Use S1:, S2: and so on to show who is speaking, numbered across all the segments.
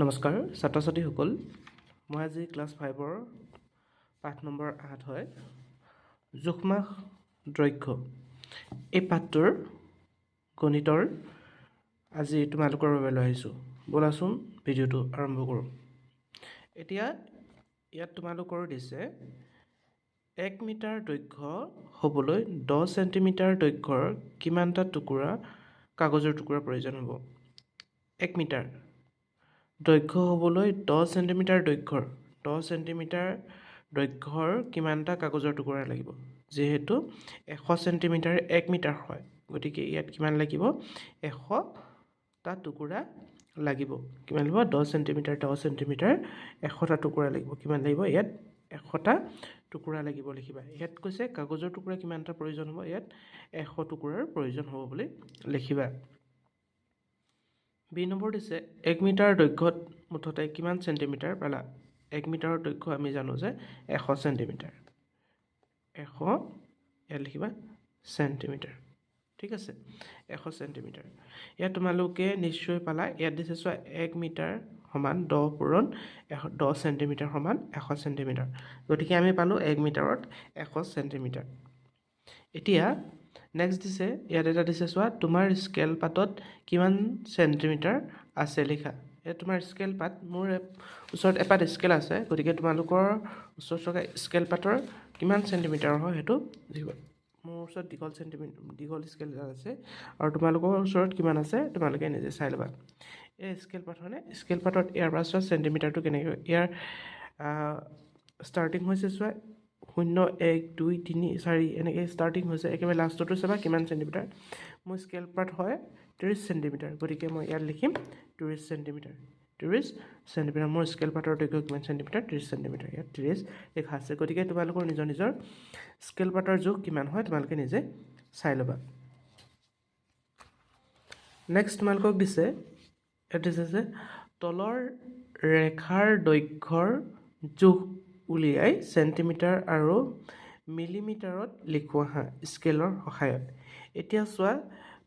S1: নমস্কাৰ ছাত্ৰ ছাত্ৰীসকল মই আজি ক্লাছ ফাইভৰ পাঠ নম্বৰ আঠ হয় জোখমাখ দৈৰ্ঘ্য। এই পাঠটোৰ গণিতৰ আজি তোমালোকৰ বাবে লৈ আহিছোঁ। ব'লাচোন ভিডিঅ'টো আৰম্ভ কৰোঁ। এতিয়া ইয়াত তোমালোকৰ দিছে এক মিটাৰ দৈৰ্ঘ্য হ'বলৈ দহ চেণ্টিমিটাৰ দৈৰ্ঘ্যৰ কিমানটা টুকুৰা কাগজৰ টুকুৰা প্ৰয়োজন হ'ব? এক মিটাৰ। দৈৰ্ঘ্য হ'বলৈ দহ চেণ্টিমিটাৰ দৈৰ্ঘ্যৰ দহ চেণ্টিমিটাৰ দৈৰ্ঘ্যৰ কিমানটা কাগজৰ টুকুৰা লাগিব? যিহেতু এশ চেণ্টিমিটাৰ এক মিটাৰ হয় গতিকে ইয়াত কিমান লাগিব? এশটা টুকুৰা লাগিব। কিমান লাগিব? দহ চেণ্টিমিটাৰ দহ চেণ্টিমিটাৰ এশটা টুকুৰা লাগিব। কিমান লাগিব? ইয়াত এশটা টুকুৰা লাগিব লিখিবা। ইয়াত কৈছে কাগজৰ টুকুৰা কিমানটা প্ৰয়োজন হ'ব? ইয়াত এশ টুকুৰাৰ প্ৰয়োজন হ'ব বুলি লিখিবা। বি নম্বৰ দিছে এক মিটাৰ দৈৰ্ঘ্যত মুঠতে কিমান চেণ্টিমিটাৰ? পালা এক মিটাৰৰ দৈৰ্ঘ্য আমি জানো যে এশ চেণ্টিমিটাৰ। এশ ইয়াত লিখিবা চেণ্টিমিটাৰ। ঠিক আছে এশ চেণ্টিমিটাৰ। ইয়াত তোমালোকে নিশ্চয় পালা ইয়াত দিছে চোৱা এক মিটাৰ সমান দহ পূৰণ এশ দহ চেণ্টিমিটাৰ সমান এশ চেণ্টিমিটাৰ। গতিকে আমি পালোঁ এক মিটাৰত এশ চেণ্টিমিটাৰ। এতিয়া নেক্সট দিছে, ইয়াত এটা দিছে চোৱা, তোমাৰ স্কেল পাতত কিমান চেণ্টিমিটাৰ আছে লিখা। ইয়াত তোমাৰ স্কেল পাত, মোৰ ওচৰত এপাত স্কেল আছে, গতিকে তোমালোকৰ ওচৰত থকা স্কেল পাতৰ কিমান চেণ্টিমিটাৰ হয় সেইটো লিখিব। মোৰ ওচৰত দীঘল চেণ্টিমিটাৰ দীঘল স্কেল এডাল আছে, আৰু তোমালোকৰ ওচৰত কিমান আছে, তোমালোকে নিজে চাই ল'বা। এই স্কেল পাত হয়নে? স্কেল পাতত ইয়াৰ পৰা চোৱা চেণ্টিমিটাৰটো কেনেকৈ, ইয়াৰ ষ্টাৰ্টিং হৈছে চোৱা শূন্য এক, দুই, তিনি, চাৰি, এনেকৈ ষ্টাৰ্টিং হৈছে। একেবাৰে লাষ্টতো চাবা কিমান চেণ্টিমিটাৰ মোৰ স্কেল পাত হয় ত্ৰিছ চেণ্টিমিটাৰ গতিকে মই ইয়াত লিখিম ত্ৰিছ চেণ্টিমিটাৰ ত্ৰিছ চেণ্টিমিটাৰ মোৰ স্কেল পাতৰ দৈৰ্ঘ্য কিমান চেণ্টিমিটাৰ ত্ৰিছ চেণ্টিমিটাৰ ইয়াত ত্ৰিছ লিখা আছে। গতিকে তোমালোকৰ নিজৰ নিজৰ স্কেল পাতৰ জোখ কিমান হয় তোমালোকে নিজে চাই ল'বা। নেক্সট তোমালোকক দিছে দিছে যে তলৰ ৰেখাৰ দৈৰ্ঘ্যৰ জোখ উলিয়াই চেণ্টিমিটাৰ আৰু মিলিমিটাৰত লিখোৱা হা স্কেলৰ সহায়ত। এতিয়া চোৱা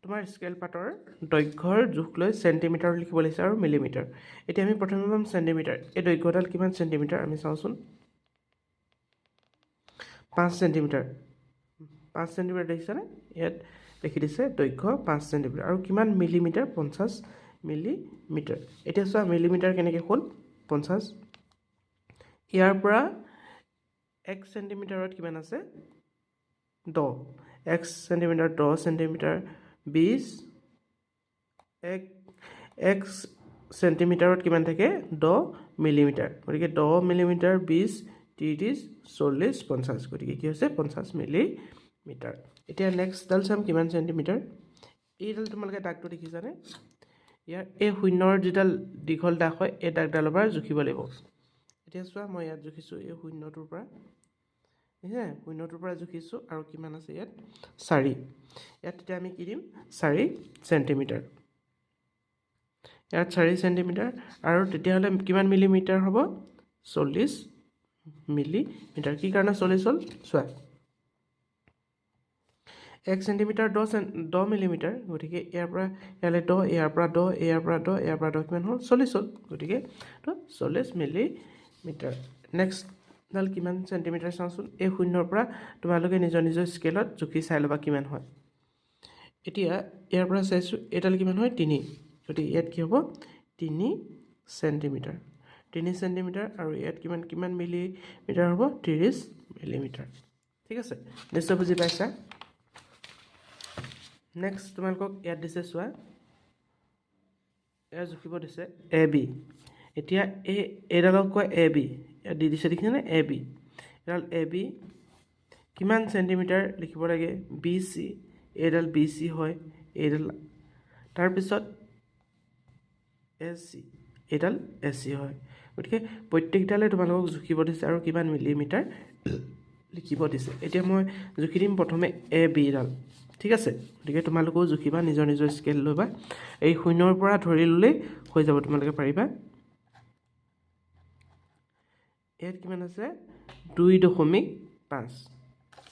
S1: তোমাৰ স্কেল পাতৰ দৈৰ্ঘ্যৰ জোখ লৈ চেণ্টিমিটাৰ লিখিব লাগিছে আৰু মিলিমিটাৰ এতিয়া আমি প্ৰথমে পাম চেণ্টিমিটাৰ এই দৈৰ্ঘ্যডাল কিমান চেণ্টিমিটাৰ আমি চাওঁচোন। পাঁচ চেণ্টিমিটাৰ পাঁচ চেণ্টিমিটাৰ দেখিছেনে? ইয়াত লিখি দিছে দৈৰ্ঘ্য পাঁচ চেণ্টিমিটাৰ আৰু কিমান মিলিমিটাৰ পঞ্চাছ মিলিমিটাৰ এতিয়া চোৱা মিলিমিটাৰ কেনেকৈ হ'ল? পঞ্চাছ ইয়াৰ পৰা এক চেণ্টিমিটাৰত কিমান আছে? দহ। এক চেণ্টিমিটাৰ, দহ চেণ্টিমিটাৰ বিছ এক এক চেণ্টিমিটাৰত কিমান থাকে? দহ মিলিমিটাৰ। গতিকে দহ মিলিমিটাৰ বিছ ত্ৰিছ চল্লিছ পঞ্চাছ গতিকে কি হৈছে? পঞ্চাছ মিলিমিটাৰ। এতিয়া নেক্সটডাল চাম কিমান চেণ্টিমিটাৰ? এইডাল তোমালোকে দাগটো দেখিছানে? ইয়াৰ এই শূন্যৰ যিডাল দীঘল দাগ হয়, এই দাগডালৰ পৰা জুখিব লাগিব। এতিয়া চোৱা মই ইয়াত জুখিছোঁ এই শূন্যটোৰ পৰা। দেখিছে শূন্যটোৰ পৰা জুখিছোঁ আৰু কিমান আছে ইয়াত? চাৰি। ইয়াত তেতিয়া আমি কি দিম? চাৰি চেণ্টিমিটাৰ। ইয়াত চাৰি চেণ্টিমিটাৰ আৰু তেতিয়াহ'লে কিমান মিলিমিটাৰ হ'ব? চল্লিছ মিলিমিটাৰ কি কাৰণে চল্লিছ হ'ল? চোৱা। এক চেণ্টিমিটাৰ দহ দহ মিলিমিটাৰ গতিকে ইয়াৰ পৰা ইয়ালৈ দহ ইয়াৰ পৰা দহ ইয়াৰ পৰা দহ ইয়াৰ পৰা দহ কিমান হ'ল? চল্লিছ হ'ল। গতিকে তো চল্লিছ মিলিমিটাৰ নেক্সটডাল কিমান চেণ্টিমিটাৰ চাওঁচোন? এই শূন্যৰ পৰা তোমালোকে নিজৰ নিজৰ স্কেলত জুখি চাই ল'বা কিমান হয়। এতিয়া, ইয়াৰ পৰা চাইছোঁ, এইডাল কিমান হয়? তিনি। গতিকে ইয়াত কি হ'ব? তিনি চেণ্টিমিটাৰ তিনি চেণ্টিমিটাৰ আৰু ইয়াত কিমান কিমান মিলিমিটাৰ হ'ব? ত্ৰিছ মিলিমিটাৰ ঠিক আছে? নিশ্চয় বুজি পাইছা? নেক্সট তোমালোকক ইয়াত দিছে চোৱা। ইয়াত জুখিব দিছে এ বি এতিয়া এই এইডালক কয় এ বি। ইয়াত দি দিছে দেখিছেনে এ বি। এডাল এ বি। কিমান চেণ্টিমিটাৰ লিখিব লাগে? B C. এইডাল বি চি হয়, এইডাল তাৰপিছত এ চি। এইডাল এ চি হয়। গতিকে প্ৰত্যেকডালে তোমালোকক জুখিব দিছে আৰু কিমান মিলিমিটাৰ লিখিব দিছে। এতিয়া মই জুখি দিম প্ৰথমে এ বিডাল ঠিক আছে? গতিকে তোমালোকেও জুখিবা, নিজৰ নিজৰ স্কেল ল'বা এই শূন্যৰ পৰা ধৰি ল'লেই হৈ যাব, তোমালোকে পাৰিবা। ইয়াত কিমান আছে? দুই দশমিক পাঁচ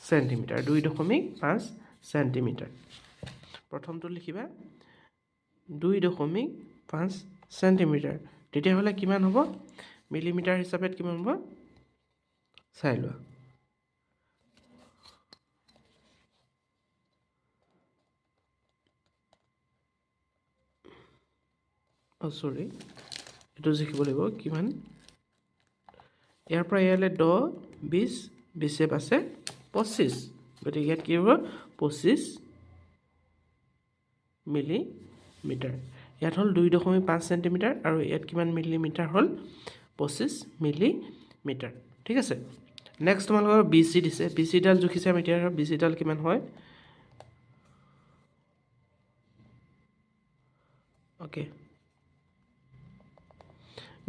S1: চেণ্টিমিটাৰ দুই দশমিক পাঁচ চেণ্টিমিটাৰ। প্ৰথমটো লিখিবা দুই দশমিক পাঁচ চেণ্টিমিটাৰ। তেতিয়াহ'লে কিমান হ'ব? মিলিমিটাৰ হিচাপে কিমান হ'ব? চাই লোৱা। চৰি এইটো জুখিব লাগিব কিমান? ইয়াৰ পৰা ইয়ালৈ দহ বিছ বিছে পাছে পঁচিছ। গতিকে ইয়াত কি হ'ব? পঁচিছ মিলিমিটাৰ। ইয়াত হ'ল দুই দশমিক পাঁচ চেণ্টিমিটাৰ আৰু ইয়াত কিমান মিলিমিটাৰ হ'ল? পঁচিছ মিলিমিটাৰ। ঠিক আছে? নেক্সট তোমালোকৰ বি চি দিছে। বি চিডাল জুখিছে আমি এতিয়া বি চিডাল কিমান হয়? অ'কে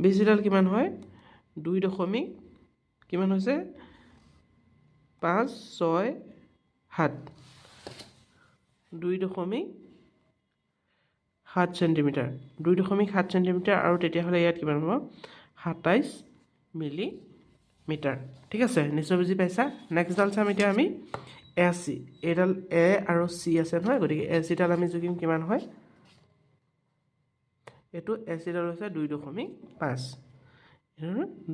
S1: বি চিডাল কিমান হয়? দুই দশমিক, কিমান হৈছে? পাঁচ, ছয়, সাত। দুই দশমিক সাত চেণ্টিমিটাৰ। দুই দশমিক সাত চেণ্টিমিটাৰ আৰু তেতিয়াহ'লে ইয়াত কিমান হ'ব? সাতাইছ মিলিমিটাৰ। ঠিক আছে, নিশ্চয় বুজি পাইছা? নেক্সটডাল চাম এতিয়া আমি এ চি। এইডাল এ আৰু চি আছে নহয়, গতিকে এ চিডাল আমি জুখিম কিমান হয়? এইটো এ চিডাল হৈছে দুই দশমিক পাঁচ।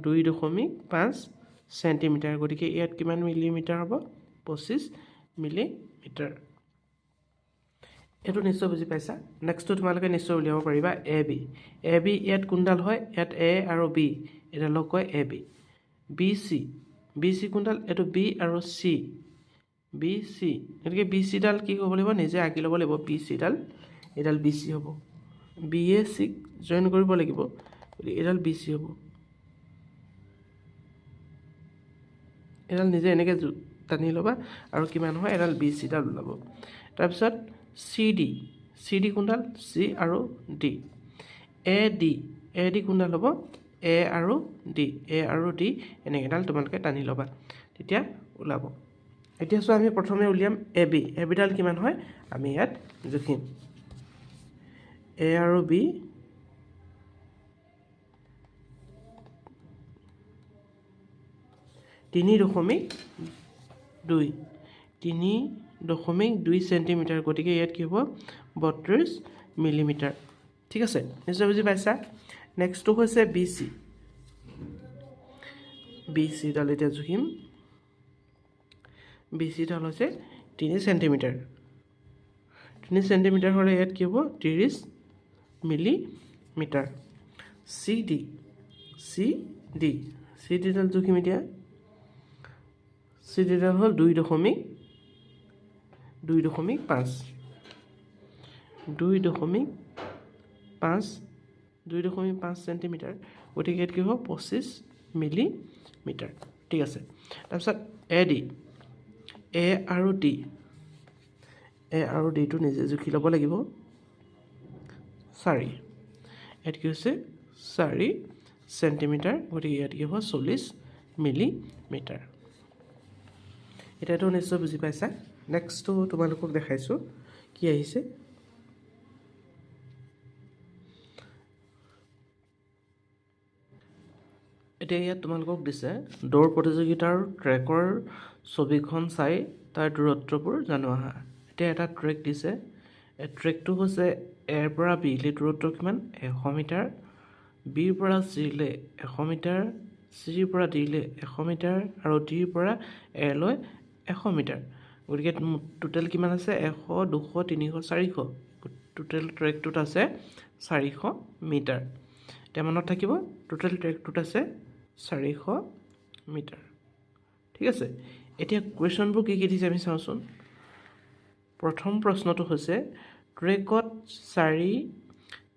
S1: দুই দশমিক পাঁচ চেণ্টিমিটাৰ গতিকে ইয়াত কিমান মিলিমিটাৰ হ'ব? পঁচিছ মিলিমিটাৰ এইটো নিশ্চয় বুজি পাইছা? নেক্সটটো তোমালোকে নিশ্চয় উলিয়াব পাৰিবা এ বি এ বি ইয়াত কোনডাল হয়? ইয়াত এ আৰু বি এইডালক কয় A B B C B C কোনডাল? এইটো বি আৰু চি বি চি গতিকে বি চিডাল কি ক'ব লাগিব? নিজে আঁকি ল'ব লাগিব বি চিডাল এইডাল বি চি হ'ব। বি এ চিক জইন কৰিব লাগিব। গতিকে এইডাল বি চি হ'ব। এডাল নিজে এনেকৈ টানি ল'বা আৰু কিমান হয় এডাল বি চিডাল ওলাব তাৰপিছত চি ডি চি ডি কোনডাল? চি আৰু D. A D A D কোনডাল হ'ব? এ আৰু ডি। এ আৰু ডি এনেকেইডাল তোমালোকে টানি ল'বা। তেতিয়া ওলাব। এতিয়া চোৱা আমি প্ৰথমে উলিয়াম এ বি। এ বিডাল কিমান হয়? আমি ইয়াত জুখিম। এ আৰু বি তিনি দশমিক দুই, তিনি দশমিক দুই চেণ্টিমিটাৰ গতিকে ইয়াত কি হ'ব? বত্ৰিছ মিলিমিটাৰ ঠিক আছে নিশ্চয় বুজি পাইছা? নেক্সটটো হৈছে বি চি বি চিডাল এতিয়া জুখিম। বি চিডাল হৈছে তিনি চেণ্টিমিটাৰ তিনি চেণ্টিমিটাৰ হ'লে ইয়াত কি হ'ব? ত্ৰিছ millimetre C D C D C ডিডাল জুখিম এতিয়া। চি ডিডাল হ'ল দুই দশমিক দুই দশমিক পাঁচ দুই দশমিক পাঁচ দুই দশমিক পাঁচ চেণ্টিমিটাৰ গতিকে ইয়াত কি হ'ব? পঁচিছ মিলিমিটাৰ। ঠিক আছে। তাৰপিছত এ ডি এ আৰু ডি এ আৰু ডিটো নিজে জুখি ল'ব লাগিব। চাৰি ইয়াত কি হৈছে? চাৰি চেণ্টিমিটাৰ গতিকে ইয়াত কি হ'ব? চল্লিছ মিলিমিটাৰ। এতিয়াতো নিশ্চয় বুজি পাইছা। নেক্সটটো তোমালোকক দেখাইছোঁ। কি আহিছে? এতিয়া ইয়াত তোমালোকক দিছে, দৌৰ প্ৰতিযোগিতাৰ ট্ৰেকৰ ছবিখন চাই তাৰ দূৰত্ববোৰ জানো আহা। এতিয়া এটা ট্ৰেক দিছে। ট্ৰেকটো হৈছে, এৰ পৰা বিলৈ দূৰত্ব কিমান? এশ মিটাৰ। বিৰ পৰা চিলৈ এশ মিটাৰ, চিৰ পৰা ডিলৈ এশ মিটাৰ আৰু ডিৰ পৰা এলৈ এশ মিটাৰ। গতিকে টোটেল কিমান আছে? এশ দুশ তিনিশ চাৰিশ। টোটেল ট্ৰেকটোত আছে চাৰিশ মিটাৰ। এতিয়া মনত থাকিব টোটেল ট্ৰেকটোত আছে চাৰিশ মিটাৰ। ঠিক আছে? এতিয়া কুৱেশ্যনবোৰ কি কি দিছে আমি চাওঁচোন। প্ৰথম প্ৰশ্নটো হৈছে ট্ৰেকত চাৰি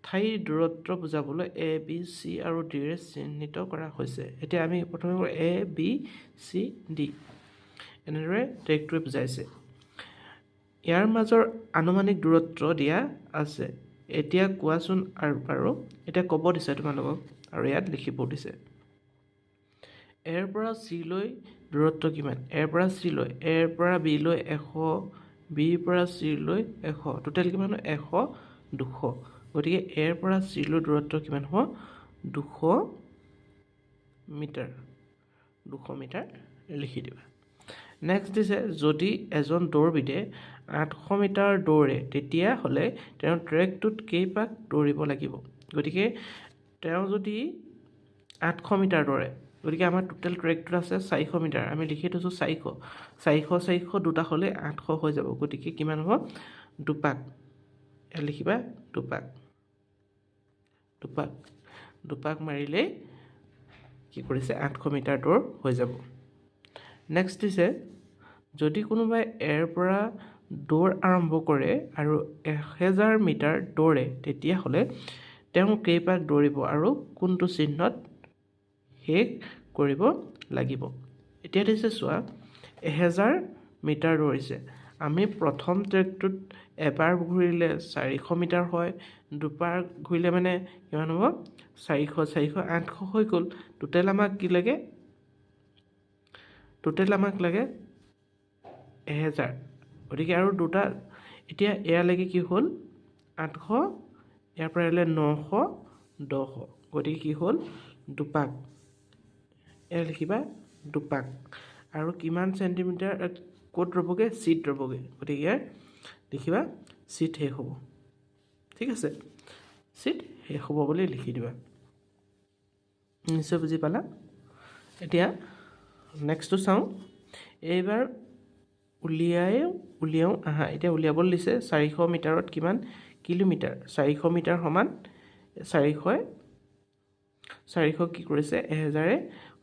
S1: ঠাইৰ দূৰত্ব বুজাবলৈ এ বি চি আৰু ডিৰে চিহ্নিত কৰা হৈছে। এতিয়া আমি প্ৰথমে এ বি চি ডি। এনেদৰে ট্ৰেকটোৱে বুজাইছে ইয়াৰ মাজৰ আনুমানিক দূৰত্ব দিয়া আছে। এতিয়া কোৱাচোন আৰু বাৰু এতিয়া ক'ব দিছে তোমালোকক আৰু ইয়াত লিখিব দিছে। এৰ পৰা চিলৈ দূৰত্ব কিমান? এৰ পৰা চিলৈ এৰ পৰা বিলৈ এশ বিৰ পৰা চিলৈ এশ টোটেল কিমান হয় এশ দুশ। গতিকে এৰ পৰা চিলৈ দূৰত্ব কিমান হ'ব? দুশ মিটাৰ। দুশ মিটাৰ লিখি দিবা। নেক্সট দিছে যদি এজন দৌৰবিদে আঠশ মিটাৰ দৌৰে তেতিয়াহ'লে তেওঁ ট্ৰেকটোত কেইপাক দৌৰিব লাগিব। গতিকে তেওঁ যদি আঠশ মিটাৰ দৌৰে গতিকে আমাৰ টোটেল ট্ৰেকটোত আছে চাৰিশ মিটাৰ। আমি লিখি থৈছোঁ চাৰিশ। চাৰিশ চাৰিশ দুটা হ'লে আঠশ হৈ যাব। গতিকে কিমান হ'ব? দুপাক। লিখিবা দুপাক। দুপাক। দুপাক মাৰিলেই কি কৰিছে? আঠশ মিটাৰ দৌৰ হৈ যাব। নেক্সট দিছে যদি কোনোবাই এৰ পৰা দৌৰ আৰম্ভ কৰে আৰু এহেজাৰ মিটাৰ দৌৰে তেতিয়াহ'লে তেওঁ কেইপাক দৌৰিব আৰু কোনটো চিহ্নত শেষ কৰিব লাগিব। এতিয়া দিছে চোৱা এহেজাৰ মিটাৰ দৌৰিছে। আমি প্ৰথম ট্ৰেকটোত এবাৰ ঘূৰিলে চাৰিশ মিটাৰ হয় দুবাৰ ঘূৰিলে মানে কিমান হ'ব? চাৰিশ চাৰিশ আঠশ হৈ গ'ল। টোটেল আমাক কি লাগে? টোটেল আমাক লাগে এহেজাৰ। গতিকে আৰু দুটা এতিয়া এয়ালৈকে কি হ'ল? আঠশ ইয়াৰ পৰা আহিলে নশ দহ। গতিকে কি হ'ল? দুপাক। এয়া লিখিবা দুপাক। আৰু কিমান চেণ্টিমিটাৰ ক'ত ৰ'বগৈ? চিট ৰ'বগৈ। গতিকে ইয়াৰ লিখিবা চিট শেষ হ'ব। ঠিক আছে? চিট শেষ হ'ব বুলি লিখি দিবা। নিশ্চয় বুজি পালা? এতিয়া নেক্সটটো চাওঁ। এইবাৰ উলিয়াই উলিয়াওঁ আহা এতিয়া উলিয়াবলৈ দিছে চাৰিশ মিটাৰত কিমান কিলোমিটাৰ? চাৰিশ মিটাৰ সমান চাৰিশই চাৰিশ কি কৰিছে? এহেজাৰে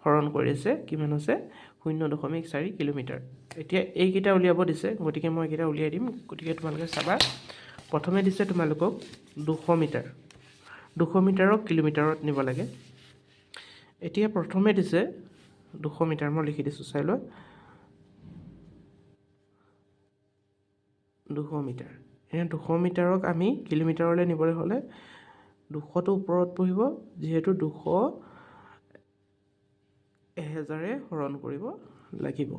S1: হৰণ কৰিছে। কিমান হৈছে? শূন্য দশমিক চাৰি কিলোমিটাৰ। এতিয়া এইকেইটা উলিয়াব দিছে গতিকে মই এইকেইটা উলিয়াই দিম। গতিকে তোমালোকে চাবা প্ৰথমে দিছে তোমালোকক দুশ মিটাৰ। দুশ মিটাৰক কিলোমিটাৰত নিব লাগে। এতিয়া প্ৰথমে দিছে দুশ মিটাৰ মই লিখি দিছোঁ চাই লোৱা দুশ মিটাৰ। এনে দুশ মিটাৰক আমি কিলোমিটাৰলৈ নিবলৈ হ'লে দুশটো ওপৰত বহিব যিহেতু দুশ এহেজাৰে হৰণ কৰিব লাগিব।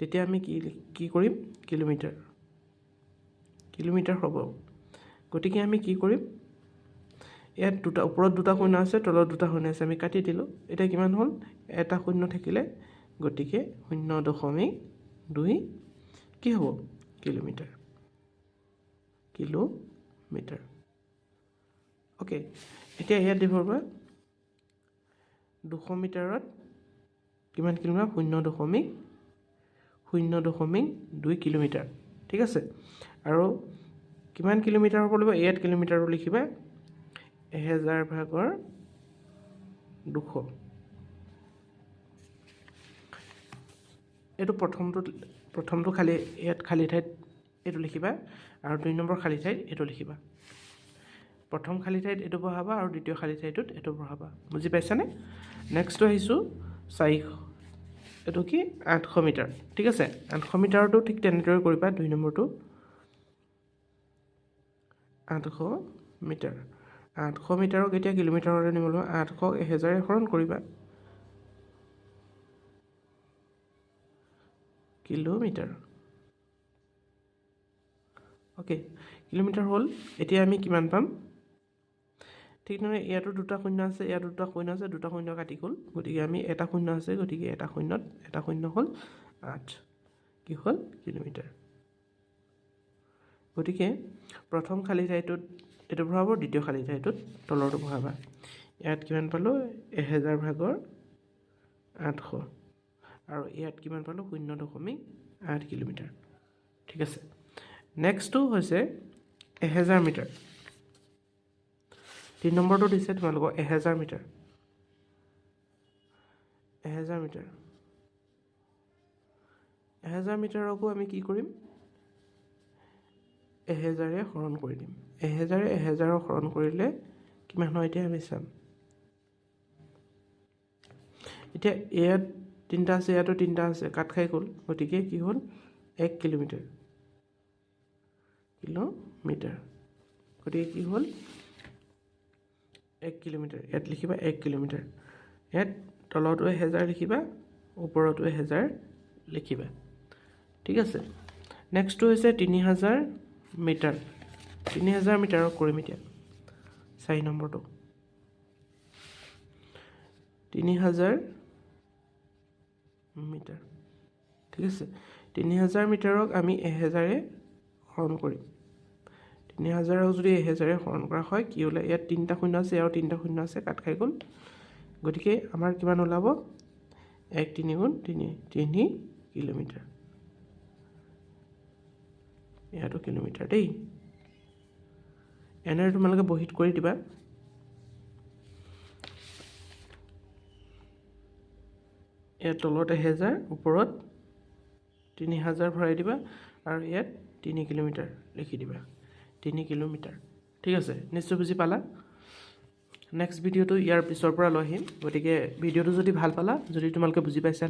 S1: তেতিয়া আমি কি কি কৰিম? কিলোমিটাৰ। কিলোমিটাৰ হ'ব। গতিকে আমি কি কৰিম? ইয়াত দুটা ওপৰত দুটা শূন্য আছে তলত দুটা শূন্য আছে আমি কাটি দিলোঁ। এতিয়া কিমান হ'ল? এটা শূন্য থাকিলে গতিকে শূন্য দশমিক দুই কি হ'ব? কিলোমিটাৰ। কিলোমিটাৰ। অ'কে এতিয়া ইয়াত দিব পৰা দুশ মিটাৰত কিমান কিলোমিটাৰ? শূন্য দশমিক শূন্য দশমিক দুই কিলোমিটাৰ। ঠিক আছে? আৰু কিমান কিলোমিটাৰ হ'ব লাগিব? ইয়াত কিলোমিটাৰটো লিখিবা। এহেজাৰ ভাগৰ দুশ। এইটো প্ৰথমটোত প্ৰথমটো খালী ইয়াত খালী ঠাইত এইটো লিখিবা আৰু দুই নম্বৰ খালী ঠাইত এইটো লিখিবা। প্ৰথম খালী ঠাইত এইটো বহাবা আৰু দ্বিতীয় খালী ঠাইটোত এইটো বহাবা। বুজি পাইছানে? নেক্সটটো আহিছোঁ চাৰিশ। এইটো কি? আঠশ মিটাৰ। ঠিক আছে? আঠশ মিটাৰটো ঠিক তেনেদৰে কৰিবা দুই নম্বৰটো। আঠশ মিটাৰ। আঠশ মিটাৰক এতিয়া কিলোমিটাৰলৈ নিবলৈ আঠশ এহেজাৰে হৰণ কৰিবা। কিলোমিটাৰ। অ'কে কিলোমিটাৰ হ'ল এতিয়া আমি কিমান পাম? ঠিক তেনেদৰে ইয়াতো দুটা শূন্য আছে ইয়াতো দুটা শূন্য আছে দুটা শূন্য কাটি গ'ল। গতিকে আমি এটা শূন্য আছে গতিকে এটা শূন্যত এটা শূন্য হ'ল আঠ। কি হ'ল? কিলোমিটাৰ। গতিকে প্ৰথম খালী ঠাইটোত এইটো ভৰাব দ্বিতীয় খালী ঠাইটোত তলৰটো বহাবা। ইয়াত কিমান পালোঁ? এহেজাৰ ভাগৰ আঠশ। আৰু ইয়াত কিমান পালোঁ? শূন্য দশমিক আঠ কিলোমিটাৰ। ঠিক আছে। নেক্সটটো হৈছে এহেজাৰ মিটাৰ। তিনি নম্বৰটো দিছে তোমালোকৰ এহেজাৰ মিটাৰ। এহেজাৰ মিটাৰ। এহেজাৰ মিটাৰকো আমি কি কৰিম? এহেজাৰে হৰণ কৰি দিম। এহেজাৰে এহেজাৰক হৰণ কৰিলে কিমান হয় এতিয়া আমি চাম। এতিয়া ইয়াত তিনিটা আছে ইয়াতো তিনিটা আছে কাট খাই গ'ল। গতিকে কি হ'ল? এক কিলোমিটাৰ। কিলোমিটাৰ। গতিকে কি হ'ল? এক কিলোমিটাৰ। ইয়াত লিখিবা এক কিলোমিটাৰ। ইয়াত তলতো এহেজাৰ লিখিবা ওপৰতো এহেজাৰ লিখিবা। ঠিক আছে? নেক্সটটো হৈছে তিনি হাজাৰ মিটাৰ। তিনি হাজাৰ মিটাৰক কৰিম এতিয়া চাৰি নম্বৰটো। তিনি হাজাৰ মিটাৰ। ঠিক আছে? তিনি হাজাৰ মিটাৰক আমি এহেজাৰে হৰণ কৰিম। তিনি হাজাৰক যদি এহেজাৰে হৰণ কৰা হয় কি ওলায় ইয়াত তিনিটা শূন্য আছে আৰু তিনিটা শূন্য আছে কাট খাই গ'ল। গতিকে আমাৰ কিমান ওলাব? এক তিনি গুণ তিনি তিনি কিলোমিটাৰ। ইয়াতো কিলোমিটাৰ দেই। এনেদৰে তোমালোকে বহীত কৰি দিবা। ইয়াত তলত এহেজাৰ ওপৰত তিনি হাজাৰ ভৰাই দিবা আৰু ইয়াত তিনি কিলোমিটাৰ লিখি দিবা। তিনি কিলোমিটাৰ। ঠিক আছে নিশ্চয় বুজি পালা? নেক্সট ভিডিঅ'টো ইয়াৰ পিছৰ পৰা লৈ আহিম। গতিকে ভিডিঅ'টো যদি ভাল পালা যদি তোমালোকে বুজি পাইছা